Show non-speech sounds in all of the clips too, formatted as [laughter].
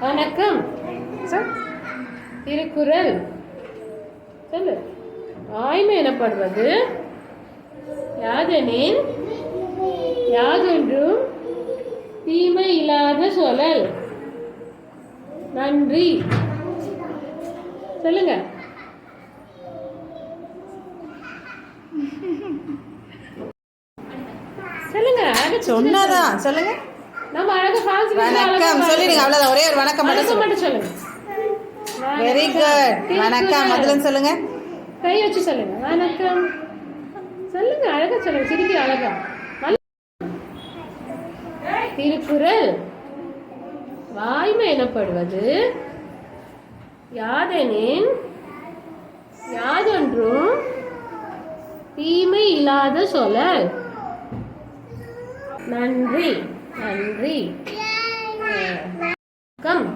வணக்கம். திருக்குறள். சொல்லு. வாய்மை எனப்படுவது யாதெனின் யாதொன்றும் தீமை இல்லாத சொல்லல் நன்றி. சொல்லுங்க. [laughs] சொல்லுங்க. அழகா சொன்னதான். சொல்லுங்க. நம்ம அழகா அழகா வணக்கம். சொல்லிடுங்க. அவ்வளவுதான். ஒரே ஒரு வணக்கம் மட்டும் மட்டும் சொல்லுங்க. வெரி குட் வணக்கம். முதல்ல சொல்லுங்க. கை வச்சு சொல்லுங்க. வணக்கம். சொல்லுங்க. அழகா சொல்லுங்க. சிரிக்கிற அழகா. திருக்குறள். வாய்மை எனப்படுவது யாதெனின் யாதொன்றும் தீமை இல்லாத சொல்லல் நன்றி. நன்றி. வணக்கம்.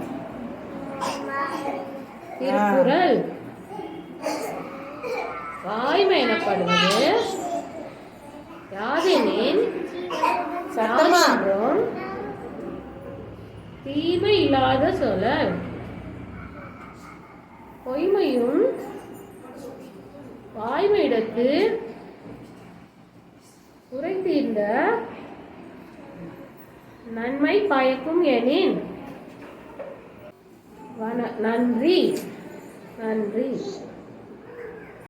திருக்குறள். வாய்மை எனப்படுவது யாதெனின். யாதொன்றும் தீமை இல்லாத சொல்லல். பொய்மையும் வாய்மையிடத்து உரைத்தீர்ந்த நன்மை பயக்கும் எனின். வன நன்றி. நன்றி.